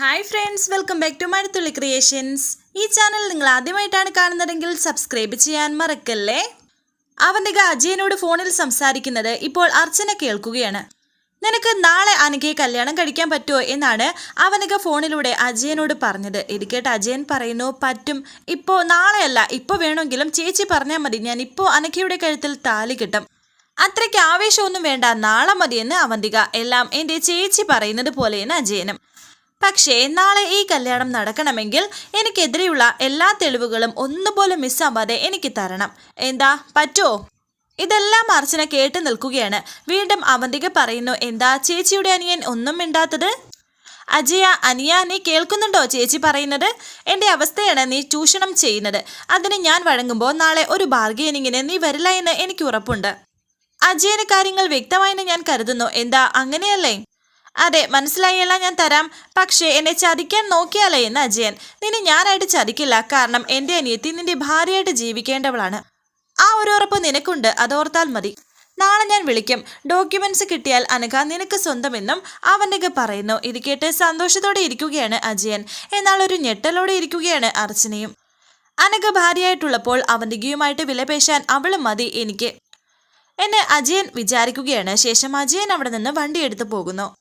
Hi friends welcome back to Mazhathulli creations ഈ channel നിങ്ങൾ ആദ്യമായിട്ടാണ് കാണുന്നതെങ്കിൽ സബ്സ്ക്രൈബ് ചെയ്യാൻ മറക്കല്ലേ? അവന്റെ അജയനോട് ഫോണിൽ സംസാരിക്കുന്നത് ഇപ്പോൾ അർച്ചന കേൾക്കുകയാണ്. നിനക്ക് നാളെ അനഘയെ കല്യാണം കഴിക്കാൻ പറ്റുമോ എന്നാണ് അവനക ഫോണിലൂടെ അജയനോട് പറഞ്ഞത്. ഇത് കേട്ട് അജയൻ പറയുന്നു പറ്റും. ഇപ്പോൾ നാളെയല്ല ഇപ്പോൾ വേണമെങ്കിലും ചേച്ചി പറഞ്ഞാൽ മതി. ഞാൻ ഇപ്പോൾ അനഘയുടെ കഴുത്തിൽ താലി കിട്ടും. അത്രയ്ക്ക് ആവേശമൊന്നും വേണ്ട നാളെ മതിയെന്ന് അവന്തിക. എല്ലാം എന്റെ ചേച്ചി പറയുന്നത് പോലെയെന്ന് അജയനും. പക്ഷേ നാളെ ഈ കല്യാണം നടക്കണമെങ്കിൽ എനിക്കെതിരെയുള്ള എല്ലാ തെളിവുകളും ഒന്നുപോലെ മിസ്സാവാതെ എനിക്ക് തരണം. എന്താ പറ്റോ? ഇതെല്ലാം അർച്ചന കേട്ടു നിൽക്കുകയാണ്. വീണ്ടും അവന്തിക പറയുന്നു എന്താ ചേച്ചിയുടെ അനിയൻ ഒന്നും മിണ്ടാത്തത്? അജയ അനിയ നീ കേൾക്കുന്നുണ്ടോ ചേച്ചി പറയുന്നത്? എന്റെ അവസ്ഥയാണ് നീ ചൂഷണം ചെയ്യുന്നത്. അതിന് ഞാൻ വഴങ്ങുമ്പോൾ നാളെ ഒരു ബാർഗെയിനിങ്ങിന് നീ വരില്ല എന്ന് എനിക്ക് ഉറപ്പുണ്ട്. അജയന് കാര്യങ്ങൾ വ്യക്തമായെന്ന് ഞാൻ കരുതുന്നു. എന്താ അങ്ങനെയല്ലേ? അതെ മനസ്സിലായല്ല ഞാൻ തരാം. പക്ഷേ എന്നെ ചതിക്കാൻ നോക്കിയാലേ എന്ന് അജയൻ നിന്നെ ഞാനായിട്ട് ചതിക്കില്ല. കാരണം എന്റെ അനിയത്തി നിന്റെ ഭാര്യയായിട്ട് ജീവിക്കേണ്ടവളാണ്. ആ ഒരു ഉറപ്പ് നിനക്കുണ്ട്. അതോർത്താൽ മതി. നാളെ ഞാൻ വിളിക്കും. ഡോക്യുമെന്റ്സ് കിട്ടിയാൽ അനഘ നിനക്ക് സ്വന്തമെന്നും അവനക പറയുന്നു. ഇത് കേട്ട് സന്തോഷത്തോടെ ഇരിക്കുകയാണ് അജയൻ. എന്നാൽ ഒരു ഞെട്ടലോടെ ഇരിക്കുകയാണ് അർച്ചനയും. അനഘ ഭാര്യയായിട്ടുള്ളപ്പോൾ അവന്തികയുമായിട്ട് വിലപേശാൻ അവളും മതി എനിക്ക്. എന്നെ അജയൻ വിചാരിക്കുകയാണ്. ശേഷം അജയൻ അവിടെ നിന്ന് വണ്ടിയെടുത്ത് പോകുന്നു.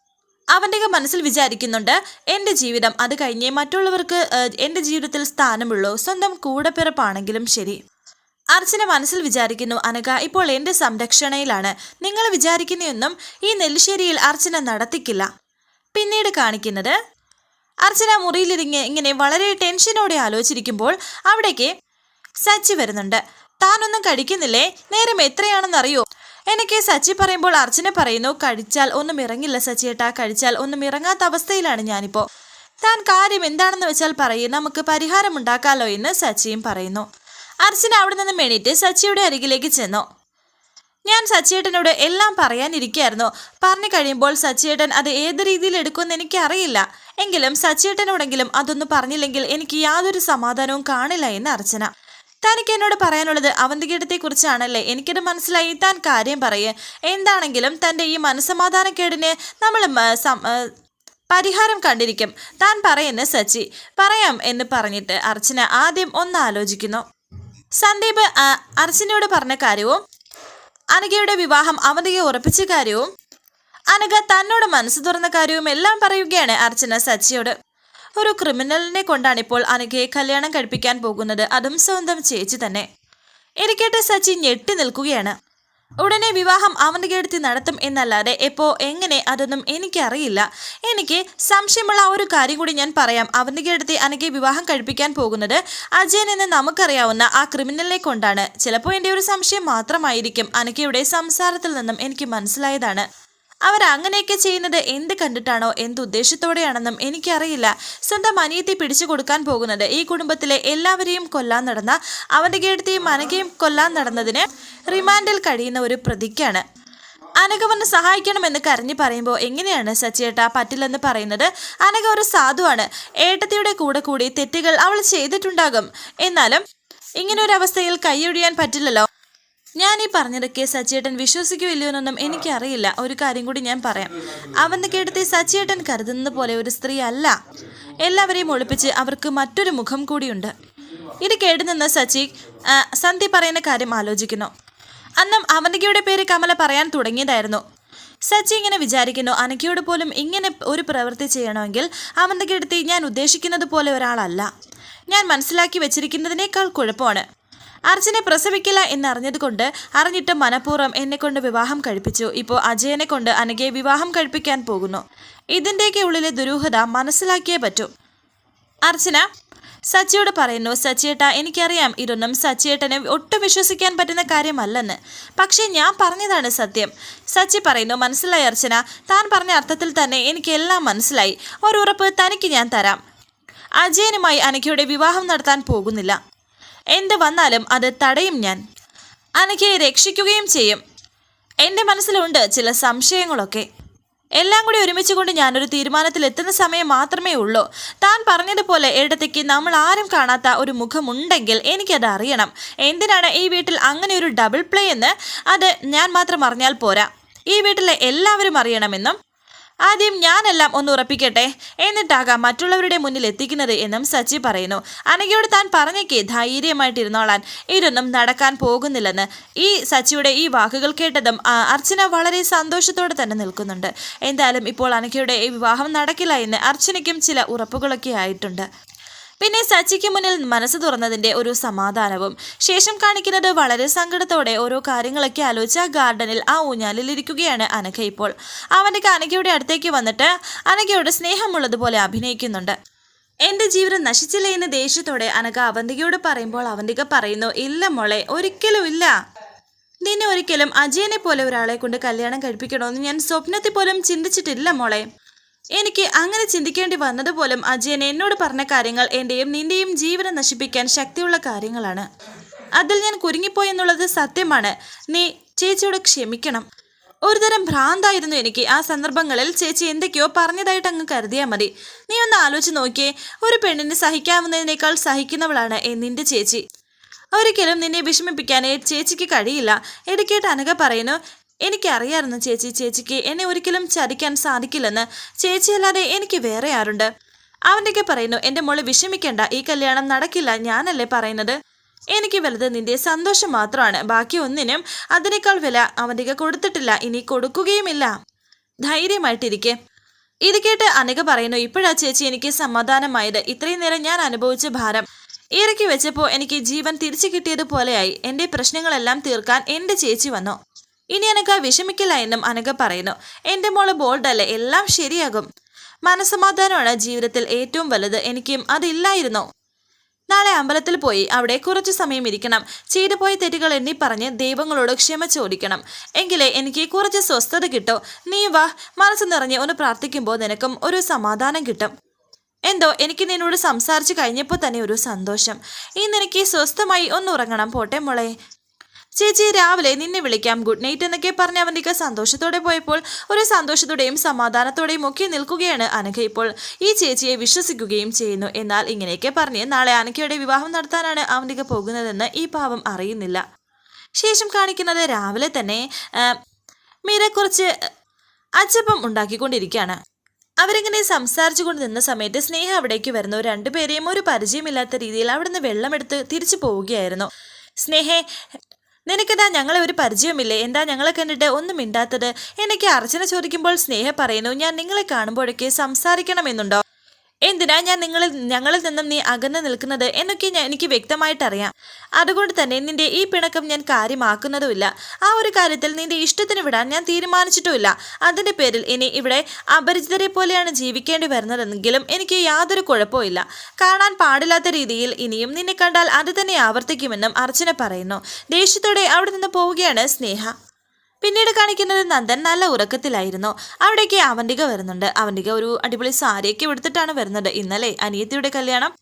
അവന്റെ മനസ്സിൽ വിചാരിക്കുന്നുണ്ട് എന്റെ ജീവിതം അത് കഴിഞ്ഞേ മറ്റുള്ളവർക്ക് എന്റെ ജീവിതത്തിൽ സ്ഥാനമുള്ളൂ സ്വന്തം കൂടപ്പിറപ്പാണെങ്കിലും ശരി. അർച്ചന മനസ്സിൽ വിചാരിക്കുന്നു അനക ഇപ്പോൾ എന്റെ സംരക്ഷണയിലാണ്. നിങ്ങൾ വിചാരിക്കുന്നതൊന്നും ഈ നെല്ലിശ്ശേരിയിൽ അർച്ചന നടത്തിക്കില്ല. പിന്നീട് കാണിക്കുന്നത് അർച്ചന മുറിയിലിരിങ്ങ് ഇങ്ങനെ വളരെ ടെൻഷനോടെ ആലോചിച്ചിരിക്കുമ്പോൾ അവിടേക്ക് സച്ചി വരുന്നുണ്ട്. താനൊന്നും കഴിക്കുന്നില്ലേ? നേരം എത്രയാണെന്നറിയോ? എനിക്ക് സച്ചി പറയുമ്പോൾ അർച്ചന പറയുന്നു കഴിച്ചാൽ ഒന്നും ഇറങ്ങില്ല സച്ചിയേട്ടാ കഴിച്ചാൽ ഒന്നും ഇറങ്ങാത്ത അവസ്ഥയിലാണ് ഞാനിപ്പോൾ താൻ കാര്യം എന്താണെന്ന് വെച്ചാൽ പറയും നമുക്ക് പരിഹാരം ഉണ്ടാക്കാലോ എന്ന് സച്ചിയും പറയുന്നു. അർച്ചന അവിടെ നിന്ന് മേണിയിട്ട് സച്ചിയുടെ അരികിലേക്ക് ചെന്നു. ഞാൻ സച്ചിയേട്ടനോട് എല്ലാം പറയാനിരിക്കായിരുന്നു. പറഞ്ഞു കഴിയുമ്പോൾ സച്ചിയേട്ടൻ അത് ഏത് രീതിയിൽ എടുക്കുമെന്ന് എനിക്കറിയില്ല. എങ്കിലും സച്ചിയേട്ടനോടെങ്കിലും അതൊന്നും പറഞ്ഞില്ലെങ്കിൽ എനിക്ക് യാതൊരു സമാധാനവും കാണില്ല എന്ന് അർച്ചന. തനിക്ക് എന്നോട് പറയാനുള്ളത് അവന്തികേടത്തെ കുറിച്ചാണല്ലേ എനിക്കത് മനസ്സിലായി. താൻ കാര്യം പറയേ. എന്താണെങ്കിലും തന്റെ ഈ മനസ്സമാധാനക്കേടിന് നമ്മൾ പരിഹാരം കണ്ടിരിക്കും. താൻ പറയുന്ന സച്ചി. പറയാം എന്ന് പറഞ്ഞിട്ട് അർച്ചന ആദ്യം ഒന്ന് ആലോചിക്കുന്നു സന്ദീപ് അർച്ചനയോട് പറഞ്ഞ കാര്യവും അനഘയുടെ വിവാഹം അവന്തിക ഉറപ്പിച്ച കാര്യവും അനഘ തന്നോട് മനസ്സ് തുറന്ന കാര്യവും എല്ലാം പറയുകയാണ് അർച്ചന സച്ചിയോട്. ഒരു ക്രിമിനലിനെ കൊണ്ടാണ് ഇപ്പോൾ അനഘയെ കല്യാണം കഴിപ്പിക്കാൻ പോകുന്നത്. അതും സ്വന്തം ചേച്ചി തന്നെ. ഇരിക്കട്ടെ സച്ചി ഞെട്ടി നിൽക്കുകയാണ്. ഉടനെ വിവാഹം അവന്റെ അടുത്ത് നടത്തും എന്നല്ലാതെ എപ്പോ എങ്ങനെ അതൊന്നും എനിക്കറിയില്ല. എനിക്ക് സംശയമുള്ള ഒരു കാര്യം കൂടി ഞാൻ പറയാം. അവന്റെ അടുത്ത് അനഘയെ വിവാഹം കഴിപ്പിക്കാൻ പോകുന്നത് അജയൻ എന്ന് നമുക്കറിയാവുന്ന ആ ക്രിമിനലിനെ കൊണ്ടാണ്. ചിലപ്പോൾ എന്റെ ഒരു സംശയം മാത്രമായിരിക്കും അനഘയുടെ സംസാരത്തിൽ നിന്നും എനിക്ക് മനസ്സിലായതാണ്. അവർ അങ്ങനെയൊക്കെ ചെയ്യുന്നത് എന്ത് കണ്ടിട്ടാണോ എന്ത് ഉദ്ദേശത്തോടെയാണെന്നും എനിക്കറിയില്ല. സ്വന്തം അനിയത്തെ പിടിച്ചു കൊടുക്കാൻ പോകുന്നത് ഈ കുടുംബത്തിലെ എല്ലാവരെയും കൊല്ലാൻ നടന്ന അവന്റെ കേടത്തെയും അനകയും കൊല്ലാൻ നടന്നതിന് റിമാൻഡിൽ കഴിയുന്ന ഒരു പ്രതിക്കാണ്. അനഘ സഹായിക്കണമെന്ന് കരഞ്ഞു പറയുമ്പോൾ എങ്ങനെയാണ് സച്ചിയേട്ട പറ്റില്ലെന്ന് പറയുന്നത്? അനഘ ഒരു സാധുവാണ്. ഏട്ടത്തിയുടെ കൂടെ കൂടി തെറ്റുകൾ അവൾ ചെയ്തിട്ടുണ്ടാകും. എന്നാലും ഇങ്ങനൊരവസ്ഥയിൽ കൈയൊഴിയാൻ പറ്റില്ലല്ലോ. ഞാൻ ഈ പറഞ്ഞതൊക്കെ സച്ചിയേട്ടൻ വിശ്വസിക്കുമോ എന്നൊന്നും എനിക്കറിയില്ല. ഒരു കാര്യം കൂടി ഞാൻ പറയാം. അവന്ന് കേട്ടത്തെ സച്ചിയേട്ടൻ കരുതുന്നത് പോലെ ഒരു സ്ത്രീ അല്ല. എല്ലാവരെയും ഒളിപ്പിച്ച് അവർക്ക് മറ്റൊരു മുഖം കൂടിയുണ്ട്. ഇത് കേട്ടുനിന്ന് സച്ചി സന്ധി പറയുന്ന കാര്യം ആലോചിക്കുന്നു. അന്നും അവന്തികയുടെ പേര് കമല പറയാൻ തുടങ്ങിയതായിരുന്നു. സച്ചി ഇങ്ങനെ വിചാരിക്കുന്നു അനക്കയോട് പോലും ഇങ്ങനെ ഒരു പ്രവൃത്തി ചെയ്യണമെങ്കിൽ അവന്തികയെടുത്ത് ഞാൻ ഉദ്ദേശിക്കുന്നത് പോലെ ഒരാളല്ല. ഞാൻ മനസ്സിലാക്കി വെച്ചിരിക്കുന്നതിനേക്കാൾ കുഴപ്പമാണ്. അർച്ചനെ പ്രസവിക്കില്ല എന്നറിഞ്ഞതുകൊണ്ട് അറിഞ്ഞിട്ട് മനഃപൂർവം എന്നെ കൊണ്ട് വിവാഹം കഴിപ്പിച്ചു. ഇപ്പോൾ അജയനെ കൊണ്ട് അനഘയെ വിവാഹം കഴിപ്പിക്കാൻ പോകുന്നു. ഇതിന്റെയൊക്കെ ഉള്ളിലെ ദുരൂഹത മനസ്സിലാക്കിയേ പറ്റൂ. അർച്ചന സച്ചിയോട് പറയുന്നു സച്ചിയേട്ട എനിക്കറിയാം ഇതൊന്നും സച്ചിയേട്ടനെ ഒട്ടും വിശ്വസിക്കാൻ പറ്റുന്ന കാര്യമല്ലെന്ന്. പക്ഷേ ഞാൻ പറഞ്ഞതാണ് സത്യം. സച്ചി പറയുന്നു മനസ്സിലായി അർച്ചന താൻ പറഞ്ഞ അർത്ഥത്തിൽ തന്നെ എനിക്കെല്ലാം മനസ്സിലായി. ഒരു ഉറപ്പ് തനിക്ക് ഞാൻ തരാം. അജയനുമായി അനക്കയുടെ വിവാഹം നടത്താൻ പോകുന്നില്ല. എന്ത് വന്നാലും അത് തടയും ഞാൻ. അനഘയെ രക്ഷിക്കുകയും ചെയ്യും. എന്റെ മനസ്സിലുണ്ട് ചില സംശയങ്ങളൊക്കെ. എല്ലാം കൂടി ഒരുമിച്ച് കൊണ്ട് ഞാനൊരു തീരുമാനത്തിൽ എത്തുന്ന സമയം മാത്രമേ ഉള്ളൂ. താൻ പറഞ്ഞതുപോലെ ഇടത്തേക്ക് നമ്മൾ ആരും കാണാത്ത ഒരു മുഖമുണ്ടെങ്കിൽ എനിക്കത് അറിയണം. എന്തിനാണ് ഈ വീട്ടിൽ അങ്ങനെ ഒരു ഡബിൾ പ്ലേ എന്ന്? അത് ഞാൻ മാത്രം അറിഞ്ഞാൽ പോരാ. ഈ വീട്ടിലെ എല്ലാവരും അറിയണമെന്നും ആദ്യം ഞാനെല്ലാം ഒന്ന് ഉറപ്പിക്കട്ടെ. എന്നിട്ടാകാം മറ്റുള്ളവരുടെ മുന്നിൽ എത്തിക്കുന്നത് എന്നും സച്ചി പറയുന്നു. അനഘയോട് താൻ പറഞ്ഞേക്ക് ധൈര്യമായിട്ടിരുന്നോളാൻ. ഇതൊന്നും നടക്കാൻ പോകുന്നില്ലെന്ന്. ഈ സച്ചിയുടെ ഈ വാക്കുകൾ കേട്ടതും അർച്ചന വളരെ സന്തോഷത്തോടെ തന്നെ നിൽക്കുന്നുണ്ട്. എന്തായാലും ഇപ്പോൾ അനഘയുടെ ഈ വിവാഹം നടക്കില്ല എന്ന് അർച്ചനയ്ക്കും ചില ഉറപ്പുകളൊക്കെ ആയിട്ടുണ്ട്. പിന്നെ സച്ചിക്ക് മുന്നിൽ മനസ്സ് തുറന്നതിന്റെ ഒരു സമാധാനവും. ശേഷം കാണിക്കുന്നത് വളരെ സങ്കടത്തോടെ ഓരോ കാര്യങ്ങളൊക്കെ ആലോചിച്ച് ആ ഗാർഡനിൽ ആ ഊഞ്ഞാലിൽ ഇരിക്കുകയാണ് അനഘ ഇപ്പോൾ. അവന്റെ അനഘയുടെ അടുത്തേക്ക് വന്നിട്ട് അനഘയോട് സ്നേഹമുള്ളതുപോലെ അഭിനയിക്കുന്നുണ്ട്. എന്റെ ജീവിതം നശിച്ചില്ല എന്ന് ദേഷ്യത്തോടെ അനഘ അവന്തികയോട് പറയുമ്പോൾ അവന്തിക പറയുന്നു ഇല്ല മോളെ ഒരിക്കലും ഇല്ല. നിന്നെ ഒരിക്കലും അജയനെ പോലെ ഒരാളെ കൊണ്ട് കല്യാണം കഴിപ്പിക്കണമെന്ന് ഞാൻ സ്വപ്നത്തിൽ പോലും ചിന്തിച്ചിട്ടില്ല മോളെ. എനിക്ക് അങ്ങനെ ചിന്തിക്കേണ്ടി വന്നതുപോലും അജയൻ എന്നോട് പറഞ്ഞ കാര്യങ്ങൾ എന്റെയും നിന്റെയും ജീവനം നശിപ്പിക്കാൻ ശക്തിയുള്ള കാര്യങ്ങളാണ്. അതിൽ ഞാൻ കുരുങ്ങിപ്പോയെന്നുള്ളത് സത്യമാണ്. നീ ചേച്ചിയോട് ക്ഷമിക്കണം. ഒരുതരം ഭ്രാന്തായിരുന്നു എനിക്ക് ആ സന്ദർഭങ്ങളിൽ ചേച്ചി എന്തൊക്കെയോ പറഞ്ഞതായിട്ട് അങ്ങ് കരുതിയാൽ മതി. നീ ഒന്ന് ആലോചിച്ച് നോക്കിയേ. ഒരു പെണ്ണിനെ സഹിക്കാവുന്നതിനേക്കാൾ സഹിക്കുന്നവളാണ് എന്നിന്റെ ചേച്ചി. ഒരിക്കലും നിന്നെ വിഷമിപ്പിക്കാനേ ചേച്ചിക്ക് കഴിയില്ല. ഇടയ്ക്കേട്ട് അനഘ പറയുന്നു എനിക്കറിയായിരുന്നു ചേച്ചി ചേച്ചിക്ക് എന്നെ ഒരിക്കലും ചതിക്കാൻ സാധിക്കില്ലെന്ന്. ചേച്ചിയല്ലാതെ എനിക്ക് വേറെ ആരുണ്ട്? അവന്റെയൊക്കെ പറയുന്നു എന്റെ മോളെ വിഷമിക്കേണ്ട ഈ കല്യാണം നടക്കില്ല ഞാനല്ലേ പറയുന്നത്? എനിക്ക് വലുത് നിന്റെ സന്തോഷം മാത്രമാണ് ബാക്കി ഒന്നിനും അതിനേക്കാൾ വില അവന്റെയൊക്കെ കൊടുത്തിട്ടില്ല ഇനി കൊടുക്കുകയുമില്ല. ധൈര്യമായിട്ടിരിക്കെ. ഇത് കേട്ട് അനക പറയുന്നു ഇപ്പോഴാ ചേച്ചി എനിക്ക് സമാധാനമായത്. ഇത്രയും നേരം ഞാൻ അനുഭവിച്ച ഭാരം. ഇറക്കി വെച്ചപ്പോൾ എനിക്ക് ജീവൻ തിരിച്ചു കിട്ടിയതുപോലെയായി. എന്റെ പ്രശ്നങ്ങളെല്ലാം തീർക്കാൻ എന്റെ ചേച്ചി വന്നു? ഇനി അനഘ വിഷമിക്കില്ല എന്നും അനക പറയുന്നു. എന്റെ മോൾ ബോൾഡല്ലേ എല്ലാം ശരിയാകും. മനസമാധാനമാണ് ജീവിതത്തിൽ ഏറ്റവും വലുത്. എനിക്കും അതില്ലായിരുന്നു. നാളെ അമ്പലത്തിൽ പോയി അവിടെ കുറച്ചു സമയം ഇരിക്കണം. ചെയ്തു പോയ തെറ്റുകൾ എണ്ണി പറഞ്ഞ് ദൈവങ്ങളോട് ക്ഷമ ചോദിക്കണം. എങ്കിലേ എനിക്ക് കുറച്ച് സ്വസ്ഥത കിട്ടോ? നീ വാ മനസ്സ് നിറഞ്ഞ് ഒന്ന് പ്രാർത്ഥിക്കുമ്പോൾ നിനക്കും ഒരു സമാധാനം കിട്ടും. എന്തോ എനിക്ക് നിന്നോട് സംസാരിച്ചു കഴിഞ്ഞപ്പോൾ തന്നെ ഒരു സന്തോഷം. ഇന്ന് എനിക്ക് സ്വസ്ഥമായി ഒന്ന് ഉറങ്ങണം പോട്ടെ മോളെ? ചേച്ചി രാവിലെ നിന്നെ വിളിക്കാം. ഗുഡ് നൈറ്റ് എന്നൊക്കെ പറഞ്ഞ് അവന്റെ സന്തോഷത്തോടെ പോയപ്പോൾ ഒരു സന്തോഷത്തോടെയും സമാധാനത്തോടെയും ഒക്കെ നിൽക്കുകയാണ് അനഘ ഇപ്പോൾ. ഈ ചേച്ചിയെ വിശ്വസിക്കുകയും ചെയ്യുന്നു. എന്നാൽ ഇങ്ങനെയൊക്കെ പറഞ്ഞ് നാളെ അനഘയുടെ വിവാഹം നടത്താനാണ് അവന്റെ പോകുന്നതെന്ന് ഈ പാവം അറിയുന്നില്ല. ശേഷം കാണിക്കുന്നത് രാവിലെ തന്നെ മീര കുറച്ച് അച്ചപ്പം ഉണ്ടാക്കിക്കൊണ്ടിരിക്കുകയാണ്. അവരിങ്ങനെ സംസാരിച്ചു കൊണ്ട് നിന്ന സമയത്ത് സ്നേഹ അവിടേക്ക് വരുന്നു. രണ്ടുപേരെയും ഒരു പരിചയമില്ലാത്ത രീതിയിൽ അവിടുന്ന് വെള്ളമെടുത്ത് തിരിച്ചു പോവുകയായിരുന്നു. സ്നേഹേ നിനക്കെന്താ ഞങ്ങളെ ഒരു പരിചയമില്ലേ എന്താ ഞങ്ങളെ കണ്ടിട്ട് ഒന്നും മിണ്ടാത്തത്? എനിക്ക് അർച്ചന ചോദിക്കുമ്പോൾ സ്നേഹ പറയുന്നു. ഞാൻ നിങ്ങളെ കാണുമ്പോഴൊക്കെ സംസാരിക്കണമെന്നുണ്ടോ? എന്തിനാ ഞാൻ നിങ്ങളിൽ ഞങ്ങളിൽ നിന്നും നീ അകന്നു നിൽക്കുന്നത് എന്നൊക്കെ ഞാൻ എനിക്ക് വ്യക്തമായിട്ടറിയാം. അതുകൊണ്ട് തന്നെ നിന്റെ ഈ പിണക്കം ഞാൻ കാര്യമാക്കുന്നതുമില്ല. ആ ഒരു കാര്യത്തിൽ നിന്റെ ഇഷ്ടത്തിന് വിടാൻ ഞാൻ തീരുമാനിച്ചിട്ടുമില്ല. അതിന്റെ പേരിൽ ഇനി ഇവിടെ അപരിചിതരെ പോലെയാണ് ജീവിക്കേണ്ടി വരുന്നതെങ്കിലും എനിക്ക് യാതൊരു കുഴപ്പമില്ല കാണാൻ പാടില്ലാത്ത രീതിയിൽ ഇനിയും നിന്നെ കണ്ടാൽ അത് തന്നെ ആവർത്തിക്കുമെന്നും അർച്ചന പറയുന്നു. ദേഷ്യത്തോടെ അവിടെ നിന്ന് പോവുകയാണ് സ്നേഹ. പിന്നീട് കാണിക്കുന്നത് നന്ദൻ നല്ല ഉറക്കത്തിലായിരുന്നു. അവിടേക്ക് അവന്തിക വരുന്നുണ്ട്. അവന്തിക ഒരു അടിപൊളി സാരിയൊക്കെ എടുത്തിട്ടാണ് വരുന്നത്. ഇന്നലെ അനിയത്തിയുടെ കല്യാണം.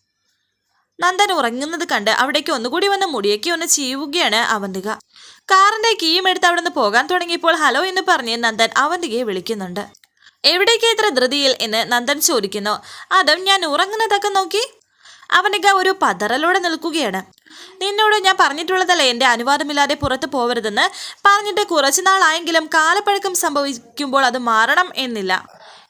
നന്ദൻ ഉറങ്ങുന്നത് കണ്ട് അവിടേക്ക് ഒന്നുകൂടി വന്ന് മുടിയൊക്കെ ഒന്ന് ചെയ്യുകയാണ് അവന്തിക. കാറിന്റെ കീയും എടുത്ത് അവിടെ നിന്ന് പോകാൻ തുടങ്ങിയപ്പോൾ ഹലോ എന്ന് പറഞ്ഞ് നന്ദൻ അവന്തികയെ വിളിക്കുന്നുണ്ട്. എവിടേക്ക് ഇത്ര ധൃതിയിൽ എന്ന് നന്ദൻ ചോദിക്കുന്നു. അതും ഞാൻ ഉറങ്ങുന്നതൊക്കെ നോക്കി. അവനിക ഒരു പതറലോടെ നിൽക്കുകയാണ്. നിന്നോട് ഞാൻ പറഞ്ഞിട്ടുള്ളതല്ലേ എന്റെ അനുവാദമില്ലാതെ പുറത്ത് പോവരുതെന്ന്? പറഞ്ഞിട്ട് കുറച്ചു നാളായെങ്കിലും കാലപ്പഴക്കം സംഭവിക്കുമ്പോൾ അത് മാറണം എന്നില്ല.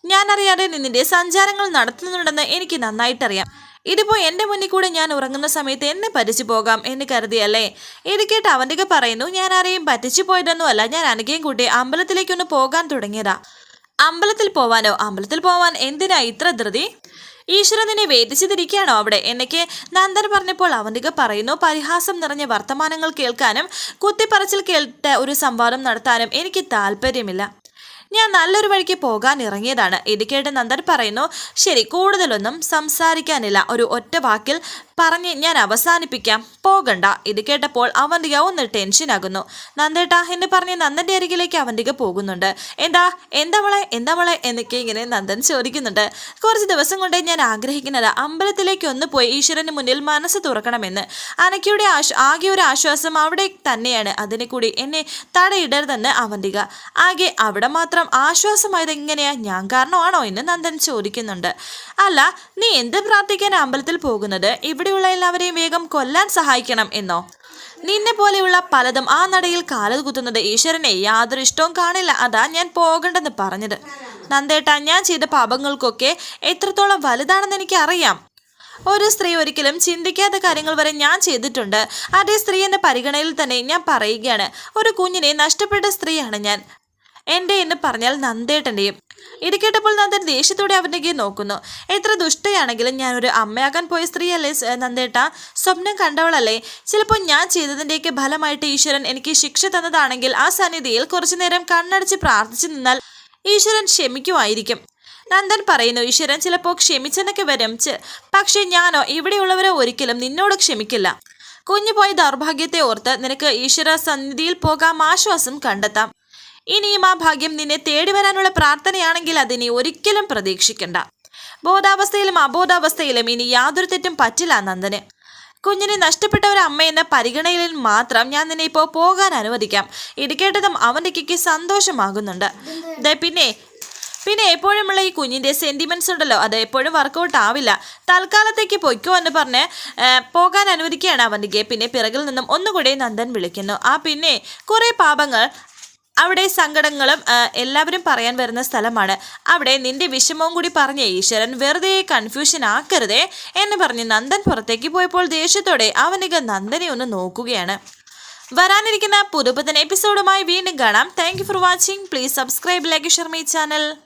ഞാൻ അറിയാതെ നിന്നിന്റെ സഞ്ചാരങ്ങൾ നടത്തുന്നുണ്ടെന്ന് എനിക്ക് നന്നായിട്ടറിയാം. ഇതിപ്പോൾ എന്റെ മുന്നിൽ കൂടെ ഞാൻ ഉറങ്ങുന്ന സമയത്ത് എന്നെ പറ്റിച്ചു പോകാം എന്ന് കരുതിയല്ലേ? ഇത് കേട്ട് അവന്റെ പറയുന്നു ഞാൻ ആരെയും പറ്റിച്ചു പോയതൊന്നുമല്ല ഞാൻ അനുകയും കൂട്ടി അമ്പലത്തിലേക്കൊന്ന് പോകാൻ തുടങ്ങിയതാ. അമ്പലത്തിൽ പോവാനോ? അമ്പലത്തിൽ പോവാൻ എന്തിനാ ഇത്ര ധൃതി? ഈശ്വരൻ നിന്നെ വേദിച്ചിരിക്കുകയാണോ അവിടെ? എന്നൊക്കെ നന്ദൻ പറഞ്ഞപ്പോൾ അവന്തിക പറയുന്നു പരിഹാസം നിറഞ്ഞ വർത്തമാനങ്ങൾ കേൾക്കാനും കുത്തിപ്പറച്ചിൽ കേട്ട് ഒരു സംവാദം നടത്താനും എനിക്ക് താല്പര്യമില്ല. ഞാൻ നല്ലൊരു വഴിക്ക് പോകാൻ ഇറങ്ങിയതാണ്. ഇത് കേട്ട് നന്ദൻ പറയുന്നു ശരി കൂടുതലൊന്നും സംസാരിക്കാനില്ല. ഒരു ഒറ്റ വാക്കിൽ പറഞ്ഞ് ഞാൻ അവസാനിപ്പിക്കാം. പോകണ്ട. ഇത് കേട്ടപ്പോൾ അവന്തിക ഒന്ന് ടെൻഷനാകുന്നു നന്ദേട്ടാ എന്ന് പറഞ്ഞ് നന്ദന്റെ അരികിലേക്ക് അവന്തിക പോകുന്നുണ്ട്. എന്താ? എന്താ മോളെ? എന്താ മോളെ? എന്നൊക്കെ ഇങ്ങനെ നന്ദൻ ചോദിക്കുന്നുണ്ട്. കുറച്ച് ദിവസം കൊണ്ടേ ഞാൻ ആഗ്രഹിക്കുന്നത്. അമ്പലത്തിലേക്ക് ഒന്ന് പോയി ഈശ്വരന് മുന്നിൽ മനസ്സ് തുറക്കണമെന്ന്. അനക്കയുടെ ആശ് ആകെ ഒരു ആശ്വാസം അവിടെ തന്നെയാണ്. അതിനെ കൂടി എന്നെ തടയിടരുതെന്ന് അവന്തിക. ആകെ അവിടെ മാത്രം ആശ്വാസമായത് എങ്ങനെയാ? ഞാൻ കാരണമാണോ? എന്ന് നന്ദൻ ചോദിക്കുന്നുണ്ട്. അല്ല നീ എന്ത് പ്രാർത്ഥിക്കാൻ അമ്പലത്തിൽ പോകുന്നത്? ഇവിടെയുള്ള എല്ലാവരെയും വേഗം കൊല്ലാൻ സഹായിക്കണം എന്നോ? നിന്നെ പോലെയുള്ള പലതും ആ നടയിൽ കാലത് കുത്തുന്നത് ഈശ്വരനെ യാതൊരു ഇഷ്ടവും കാണില്ല. അതാ ഞാൻ പോകണ്ടെന്ന് പറഞ്ഞത്. നന്ദേട്ട ഞാൻ ചെയ്ത പാപങ്ങൾക്കൊക്കെ എത്രത്തോളം വലുതാണെന്ന് എനിക്ക് അറിയാം ഒരു സ്ത്രീ ഒരിക്കലും ചിന്തിക്കാത്ത കാര്യങ്ങൾ വരെ ഞാൻ ചെയ്തിട്ടുണ്ട്. അതേ സ്ത്രീ എന്ന പരിഗണനയിൽ തന്നെ ഞാൻ പറയുകയാണ്. ഒരു കുഞ്ഞിനെ നഷ്ടപ്പെട്ട സ്ത്രീയാണ് ഞാൻ. എന്റെ എന്ന് പറഞ്ഞാൽ നന്ദേട്ടന്റെയും. ഇത് കേട്ടപ്പോൾ നന്ദൻ ദേഷ്യത്തോടെ അവന്റെ നോക്കുന്നു. എത്ര ദുഷ്ടയാണെങ്കിലും ഞാൻ ഒരു അമ്മയാകാൻ പോയ സ്ത്രീയല്ലേ നന്ദേട്ട? സ്വപ്നം കണ്ടവളല്ലേ? ചിലപ്പോൾ ഞാൻ ചെയ്തതിന്റെയൊക്കെ ഫലമായിട്ട് ഈശ്വരൻ എനിക്ക് ശിക്ഷ തന്നതാണെങ്കിൽ ആ സന്നിധിയിൽ കുറച്ചു നേരം കണ്ണടച്ച് പ്രാർത്ഥിച്ചു നിന്നാൽ ഈശ്വരൻ ക്ഷമിക്കുമായിരിക്കും. നന്ദൻ പറയുന്നു ഈശ്വരൻ ചിലപ്പോൾ ക്ഷമിച്ചെന്നൊക്കെ വരും. പക്ഷേ ഞാനോ ഇവിടെയുള്ളവരോ ഒരിക്കലും നിന്നോട് ക്ഷമിക്കില്ല. കുഞ്ഞു പോയ ദൗർഭാഗ്യത്തെ ഓർത്ത് നിനക്ക് ഈശ്വര സന്നിധിയിൽ പോകാം ആശ്വാസം കണ്ടെത്താം. ഇനിയും ആ ഭാഗ്യം നിന്നെ തേടി വരാനുള്ള പ്രാർത്ഥനയാണെങ്കിൽ അതിനെ ഒരിക്കലും പ്രതീക്ഷിക്കണ്ട. ബോധാവസ്ഥയിലും അബോധാവസ്ഥയിലും ഇനി യാതൊരു തെറ്റും പറ്റില്ല നന്ദന്. കുഞ്ഞിനെ നഷ്ടപ്പെട്ട ഒരു അമ്മ എന്ന പരിഗണനയിൽ മാത്രം ഞാൻ നിന്നെ ഇപ്പോൾ പോകാൻ അനുവദിക്കാം. ഇത് കേട്ടതും അവന്റെ കിക്ക് സന്തോഷമാകുന്നുണ്ട്. പിന്നെ പിന്നെ എപ്പോഴുമുള്ള ഈ കുഞ്ഞിന്റെ സെന്റിമെന്റ്സ് ഉണ്ടല്ലോ അത് എപ്പോഴും വർക്കൗട്ട് ആവില്ല. തൽക്കാലത്തേക്ക് പൊയ്ക്കോ എന്ന് പറഞ്ഞ് പോകാൻ അനുവദിക്കുകയാണ് അവന്റെ പിന്നെ പിറകിൽ നിന്നും ഒന്നുകൂടെ നന്ദൻ വിളിക്കുന്നു. ആ പിന്നെ കുറേ പാപങ്ങൾ അവിടെ സങ്കടങ്ങളും എല്ലാവരും പറയാൻ വരുന്ന സ്ഥലമാണ്. അവിടെ നിന്റെ വിഷമവും കൂടി പറഞ്ഞ ഈശ്വരൻ വെറുതെ കൺഫ്യൂഷൻ ആക്കരുതേ എന്ന് പറഞ്ഞ് നന്ദൻ പുറത്തേക്ക് പോയപ്പോൾ ദേഷ്യത്തോടെ അവനിക നന്ദനെ ഒന്ന് നോക്കുകയാണ്. വരാനിരിക്കുന്ന പുതുപുത്തൻ എപ്പിസോഡുമായി വീണ്ടും കാണാം. Thank for watching please subscribe like Sharmi channel